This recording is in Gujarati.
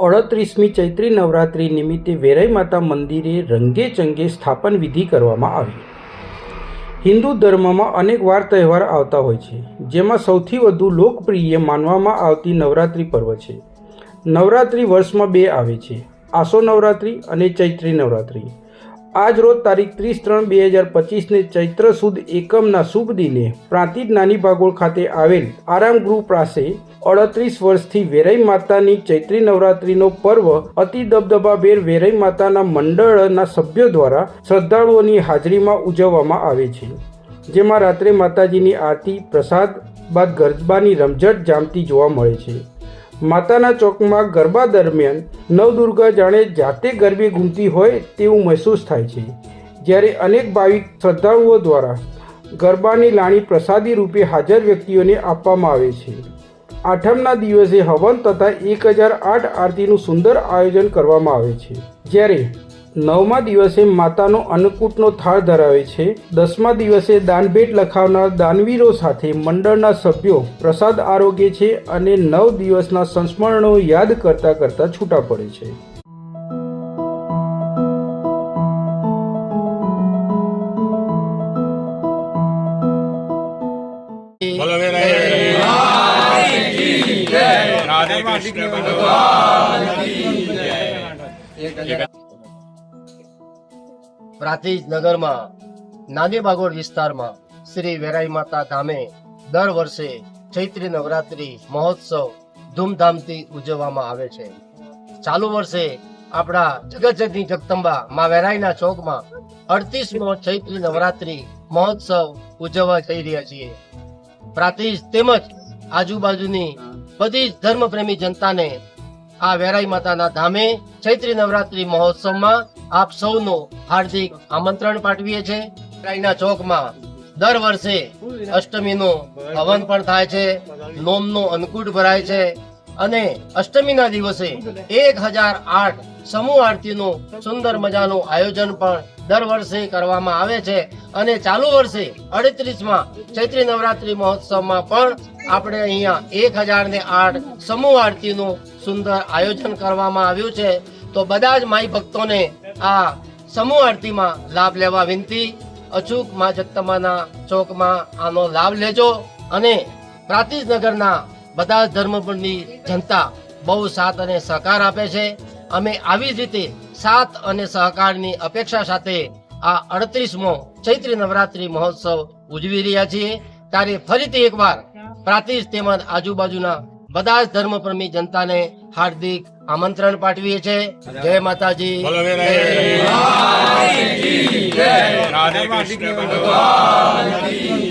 અડત્રીસમી ચૈત્રી નવરાત્રિ નિમિત્તે વેરાઈ માતા મંદિરે રંગે ચંગે સ્થાપન વિધિ કરવામાં આવી. હિન્દુ ધર્મમાં અનેક વાર તહેવાર આવતા હોય છે, જેમાં સૌથી વધુ લોકપ્રિય માનવામાં આવતી નવરાત્રિ પર્વ છે. નવરાત્રિ વર્ષમાં બે આવે છે, આસો નવરાત્રિ અને ચૈત્રી નવરાત્રિ. આજ રોજ તારીખ ત્રીસ ત્રણ બે હજાર પચીસને ચૈત્ર સુદ એકમના શુભ દિને પ્રાંતિજ નાની ભાગોળ ખાતે આવેલ આરામગૃહ પાસે અડત્રીસ વર્ષથી વેરાઈ માતાની ચૈત્રી નવરાત્રિનો પર્વ અતિ દબદબાભેર વેરાઈ માતાના મંડળના સભ્યો દ્વારા શ્રદ્ધાળુઓની હાજરીમાં ઉજવવામાં આવે છે. જેમાં રાત્રે માતાજીની આરતી, પ્રસાદ બાદ ગરબાની રમઝટ જામતી જોવા મળે છે. માતાના ચોકમાં ગરબા દરમિયાન નવદુર્ગા જાણે જાતે ગરબે ઘૂમતી હોય તેવું મહેસૂસ થાય છે. જ્યારે અનેક ભાવિક શ્રદ્ધાળુઓ દ્વારા ગરબાની લાણી પ્રસાદી રૂપે હાજર વ્યક્તિઓને આપવામાં આવે છે. આઠમના દિવસે હવન તથા એક હજાર આઠ આરતીનું સુંદર આયોજન કરવામાં આવે છે. જ્યારે નવમા દિવસે માતાનો અન્નકૂટનો થાળ ધરાવે છે. દસમા દિવસે દાનભેટ લખાવનાર દાનવીરો સાથે મંડળના સભ્યો પ્રસાદ આરોગ્ય છે અને નવ દિવસના સંસ્મરણો યાદ કરતા કરતા છૂટા પડે છે. બોલો રાધે કૃષ્ણ ભગવાન પ્રાંતિજ નગરમાં નાની બાગોળ વિસ્તારમાં શ્રી વેરાઈ માતા ધામે દર વર્ષે ચૈત્રી નવરાત્રી મહોત્સવ ધૂમધામથી ઉજવવામાં આવે છે. ચાલુ વર્ષે આપણા જગતજગની જગદંબા માં વેરાઈના ચોકમાં અડતીસમો ચૈત્રી નવરાત્રી મહોત્સવ ઉજવવા જઈ રહ્યા છીએ. પ્રાતિજ તેમજ આજુબાજુની બધી જ ધર્મપ્રેમી જનતાને આ વેરાઈ માતાના ધામે ચૈત્રી નવરાત્રી મહોત્સવમાં આપ સૌનું હાર્દિક આમંત્રણ પાઠવીએ છીએ. રાયના ચોકમાં દર વર્ષે અષ્ટમીનું હવન પણ થાય છે. નોમનું અન્નકૂટ ભરાય છે. અને અષ્ટમીના દિવસે એક હજાર આઠ સમૂહ આરતીનું સુંદર મજાનું આયોજન પણ દર વર્ષે કરવામાં આવે છે. અને ચાલુ વર્ષે અડત્રીસમાં ચૈત્રી નવરાત્રી મહોત્સવમાં પણ આપણે અહીંયા એક હજાર ને આઠ સમૂહ આરતીનું સુંદર આયોજન કરવામાં આવ્યું છે. તો બધા જ માઈ ભક્તોને આ સમૂહ આરતીમાં લાભ લેવા વિનંતી. અચૂક મા જગતમાના ચોકમાં આનો લાભ લેજો અને પ્રાતિજનગરના બધા જ ધર્મની જનતા બહુ સાથ અને સહકાર આપે છે. અમે આવી જ રીતે સાથ અને સહકારની અપેક્ષા સાથે આ અડત્રીસમો ચૈત્રી નવરાત્રી મહોત્સવ ઉજવી રહ્યા છીએ. ત્યારે ફરીથી એકવાર પ્રાતિજ તેમજ આજુબાજુના બધા જ ધર્મપ્રેમી જનતાને હાર્દિક આમંત્રણ પાઠવીએ છીએ. જય માતાજી. જય કૃષ્ણ ભગવાન.